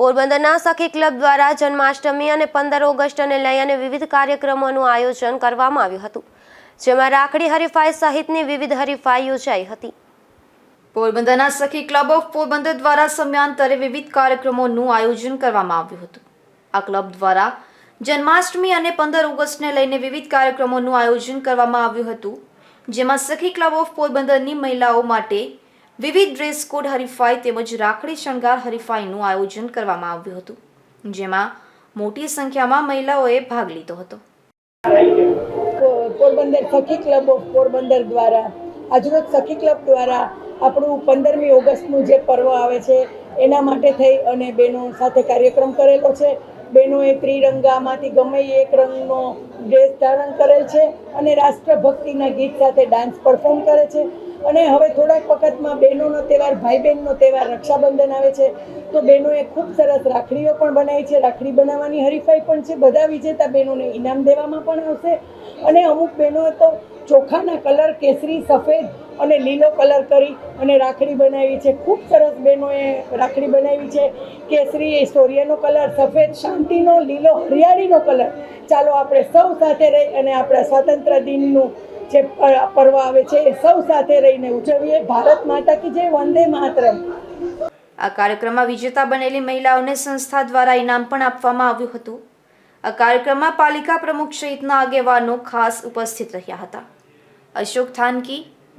પોરબંદરના સખી ક્લબ દ્વારા જન્માષ્ટમી અને પંદર ઓગસ્ટને લઈ અને વિવિધ કાર્યક્રમોનું આયોજન કરવામાં આવ્યું હતું, જેમાં રાખડી હરીફાઈ સહિતની વિવિધ હરીફાઈ યોજાઈ હતી. પોરબંદરના સખી ક્લબ ઓફ પોરબંદર દ્વારા સમયાંતરે વિવિધ કાર્યક્રમોનું આયોજન કરવામાં આવ્યું હતું. આ ક્લબ દ્વારા જન્માષ્ટમી અને પંદર ઓગસ્ટને લઈને વિવિધ કાર્યક્રમોનું આયોજન કરવામાં આવ્યું હતું, જેમાં સખી ક્લબ ઓફ પોરબંદરની મહિલાઓ માટે વિવિધ ડ્રેસ કોડ હરીફાઈ તેમજ રાખડી શણગાર હરીફાઈનું આયોજન કરવામાં આવ્યું હતું, જેમાં મોટી સંખ્યામાં મહિલાઓએ ભાગ લીધો હતો. પોરબંદર સખી ક્લબ ઓફ પોરબંદર દ્વારા, આજરોજ સખી ક્લબ દ્વારા આપણું પંદરમી ઓગસ્ટનું જે પર્વ આવે છે, એના માટે થઈ અને બહેનો સાથે કાર્યક્રમ કરેલો છે. બહેનોએ ત્રિરંગામાંથી ગમે એક રંગનો ડ્રેસ ધારણ કરેલ છે અને રાષ્ટ્રભક્તિના ગીત સાથે ડાન્સ પરફોર્મ કરે છે. અને હવે થોડાક વખતમાં બહેનોનો તહેવાર ભાઈ બહેનનો તહેવાર, રક્ષાબંધન આવે છે. તો બહેનોએ ખૂબ સરસ રાખડીઓ પણ બનાવી છે. રાખડી બનાવવાની હરીફાઈ પણ છે. બધા વિજેતા બહેનોને ઇનામ દેવામાં પણ આવશે. અને અમુક બહેનોએ તો ચોખાના કલર, કેસરી, સફેદ અને લીલો કલર કરી અને રાખડી બનાવી છે. ખૂબ સરસ બહેનોએ રાખડી બનાવી છે કેસરી સૂર્યનો કલર, સફેદ શાંતિનો, લીલો હરિયાળીનો કલર. ચાલો આપણે સૌ સાથે રહી અને આપણા સ્વાતંત્ર્ય દિનનું જે પર્વ આવે છે એ સૌ સાથે રહીને ઉજવીએ. ભારત માતા કે જે વંદે માતરમ. આ કાર્યક્રમમાં વિજેતા બનેલી મહિલાઓને સંસ્થા દ્વારા ઇનામ પણ આપવામાં આવ્યું હતું. આ કાર્યક્રમમાં પાલિકા પ્રમુખ સહિતના આગેવાનો ખાસ ઉપસ્થિત રહ્યા હતા. અશોક થાનકી